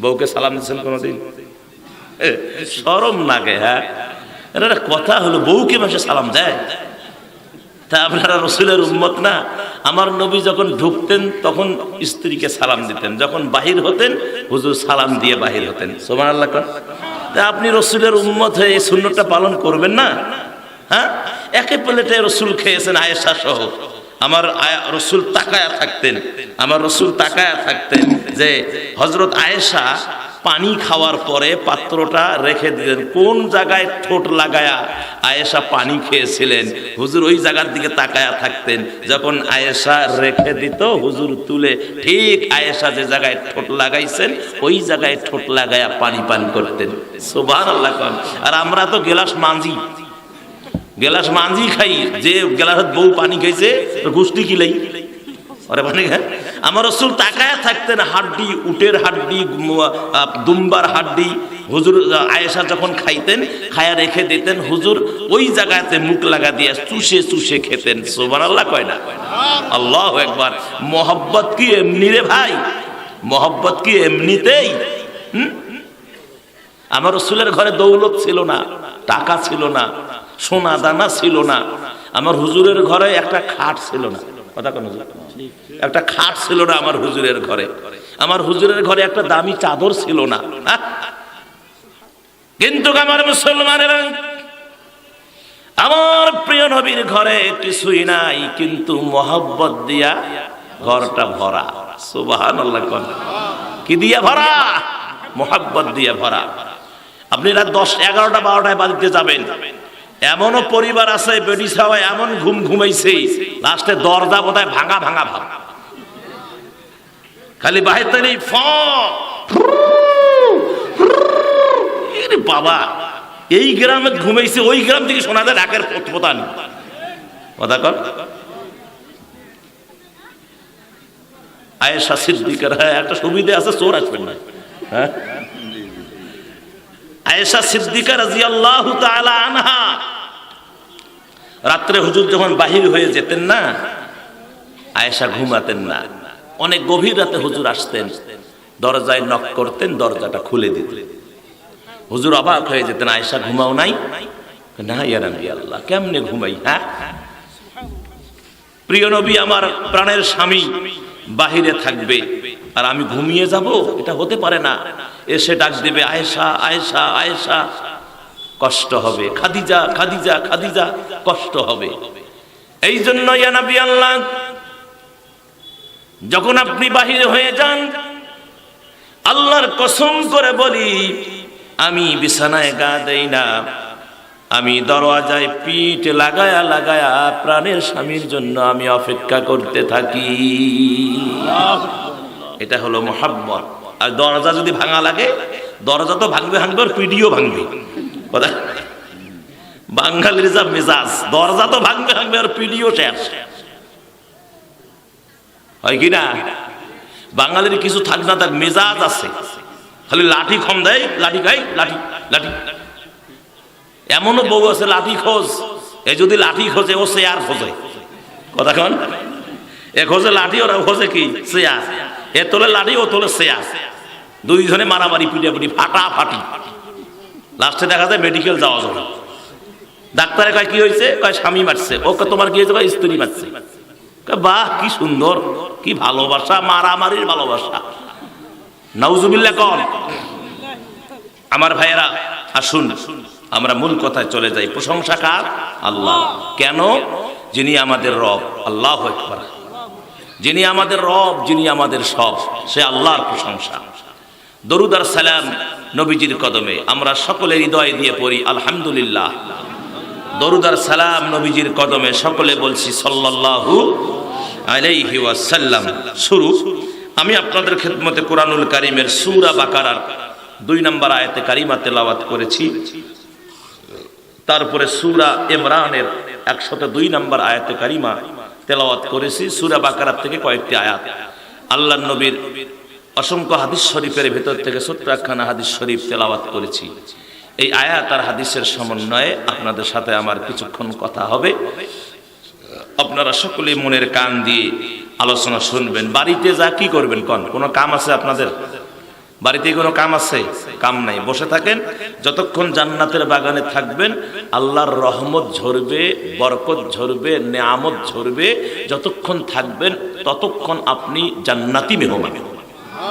বউকে সালাম দিচ্ছেন কোনোদিন? সরম নাগে হ্যাঁ? একটা কথা হলো, বউকে মাসে সালাম দেয়। তা আপনারা রসুলের উম্মত না? আমার নবী যখন ঢুকতেন, তখন স্ত্রীকে সালাম দিতেন। যখন বাহির হতেন, হুজুর সালাম দিয়ে বাহির হতেন। সোমান আল্লাহ। তা আপনি রসুলের উম্মত হয়ে এই শূন্যটা পালন করবেন না? হ্যাঁ? একে প্লেটে রসুল খেয়েছেন আয়েশা সহ। আমার রসুল তাকায়া থাকতেন, আমার রসুল তাকায়া থাকতেন যে হজরত আয়েশা পানি খাওয়ার পরে পাত্রটা রেখে দিলেন। কোন জায়গায় ঠোঁট লাগায়া আয়েশা পানি খেয়েছিলেন? হুজুর ওই জায়গার দিকে তাকায়া থাকতেন। যখন আয়েশা রেখে দিত, হুজুর তুলে ঠিক আয়েশা যে জায়গায় ঠোঁট লাগাইছেন, ওই জায়গায় ঠোঁট লাগায়া পানি পান করতেন। আল্লাহ আর আমরা তো গেলাস মাঞ্জি গেলাস মাঞ্জি খাই, যে গেলাস বউ পানি খাইছে গুষ্টি কিলাই ওরে খায় আমার রসুল তাকায় থাকতেন হাড্ডি উটের হাড্ডি দুম্বার হাড্ডি হুজুর আয়েশা যখন খাইতেন, খায়া রেখে দিতেন হুজুর ওই জায়গাতে মুখ লাগা দিয়ে চুষে চুষে খেতেন সোবার আল্লাহ কয় না? আল্লাহ একবার, মোহব্বত কি এমনি রে ভাই? মোহব্বত কি এমনিতেই? আমার রসুলের ঘরে দৌলত ছিল না, টাকা ছিল না সোনা দানা ছিল না। আমার হুজুরের ঘরে একটা খাট ছিল না। কথা কোন একটা খাট ছিল না আমার হুজুরের ঘরে। আমার হুজুরের ঘরে একটা দামি চাদর ছিল না? কিন্তু আমার মুসলমানেরা, আমার প্রিয় নবীর ঘরে কিছুই নাই, কিন্তু মোহব্বত দিয়া ঘরটা ভরা। সুবাহান কি দিয়া ভরা? মোহাব্বত দিয়ে ভরা। আপনি রাত দশ, এগারোটা, বারোটায় বাড়িতে যাবেন। এমনও পরিবার আছে, বেডি ছাওয়ায় এমন ঘুম ঘুমাইছে, লাস্টে দরজা বোধহয় ভাঙা ভাঙা ভাঙা খালি বাহির থেকে ফ বাবা, এই গ্রামে ঘুমাইছে, ওই গ্রাম থেকে শোনা যায় পোতা নেই কথা কর আয়েশা সিদ্দিকের হ্যাঁ একটা সুবিধা আছে, চোর আসবেন না। হ্যাঁ? আয়েশা সিদ্দিকা রাদিয়াল্লাহু তাআলা আনহা রাত্রে হুজুর যখন বাহির হয়ে যেতেন না, আয়েশা ঘুমাতেন না। অনেক গভীর রাতে হুজুর আসতেন, দরজায় নক করতেন, দরজাটা খুলে দিতেন। হুজুর অবাক হয়ে যেতেন, আয়েশা ঘুমাও নাই? না, ইয়া নবী আল্লাহ, কেমনে ঘুমাই হ্যাঁ? প্রিয় নবী, আমার প্রাণের স্বামী বাহিরে থাকবে, আর আমি ঘুমিয়ে যাব? এটা হতে পারে না। এসে ডাক দেবে, আয়েশা আয়েশা আয়েশা। কষ্ট হবে। খাদিজা খাদিজা খাদিজা, কষ্ট হবে। এই জন্য ইয়া নবী আল্লাহ, যখন আপনি বাহির হয়ে যান, আল্লাহর কসম করে বলি, আমি বিছানায় গা দেই না। আমি দরওয়াজায় পিঠ লাগায়া লাগায়া প্রাণের স্বামীর জন্য আমি অপেক্ষা করতে থাকি। এটা হলো মোহাব্বত। আর দরজা যদি ভাঙা লাগে, দরজা তো ভাঙবে ভাঙবে, আর পিডিও ভাঙবে। কথা বাঙালির যা মেজাজ, দরজা তো ভাঙবে ভাঙবে আর পিডিও শেষ। হয় কি না? বাঙালির কিছু থাক না থাক মেজাজ আছে। খালি লাঠি খম দেয়, লাঠি খাই, লাঠি লাঠি। এমনও বউ আছে লাঠি খোঁজ, এ যদি লাঠি খোঁজে, ও আর খোঁজে। কথা কন? এ খোঁজে লাঠি, ওরা খোঁজে কি? চেয়ার। এ তোলে লাঠি, ও তোলে চেয়ার। দুইজনে মারামারি পিটাপিটি ফাটা ফাটি লাস্টে দেখা যায় মেডিকেল যাওয়া যাবে ডাক্তারে কয়, কি হয়েছে? কয়, স্বামী মারছে। ওকে তোমার কি হয়েছে? কয়, স্ত্রী মারছে। বাহ, কি সুন্দর, কি ভালোবাসা, মারামারির ভালোবাসা। নাউজুবিল্লাহ কন। আমার ভাইয়েরা, আসুন, আমরা মূল কথায় চলে যাই। প্রশংসা কার? আল্লাহ। কেন? যিনি আমাদের রব, আল্লাহ একবার যিনি আমাদের রব, যিনি আমাদের সব, সে আল্লাহর প্রশংসা। দরুদার সালাম নবীজির কদমে। আমরা সকলে হৃদয় দিয়ে পড়ি, আলহামদুলিল্লাহ। দরুদার সালাম নবীজির কদমে সকলে বলছি, সাল্লাল্লাহু আলাইহি ওয়াসাল্লাম। শুরু। আমি আপনাদের খেদমতে কোরআনুল কারিমের সূরা বাকারার দুই নম্বর আয়াতে কারিমা তেলাওয়াত করেছি। তারপরে সূরা ইমরানের একশত দুই নম্বর আয়াতে কারিমা তেলাওয়াত করেছি। সূরা বাকারার থেকে কয়েকটি আয়াত। আল্লাহ নবীর অসংখ্য হাদিস শরীফের ভেতর থেকে ছোট্ট একখানা হাদিস শরীফ তেলাওয়াত করেছি। এই আয়াত আর হাদিসের সমন্বয়ে আপনাদের সাথে আমার কিছুক্ষণ কথা হবে। আপনারা সকলে মনের কান দিয়ে আলোচনা শুনবেন। বাড়িতে যা কি করবেন কন? কোনো কাম আছে আপনাদের? বাড়িতে কোনো কাম আছে? কাম নাই। বসে থাকেন। যতক্ষণ জান্নাতের বাগানে থাকবেন, আল্লাহর রহমত ঝরবে, বরকত ঝরবে, নেয়ামত ঝরবে। যতক্ষণ থাকবেন, ততক্ষণ আপনি জান্নাতি মেহমান।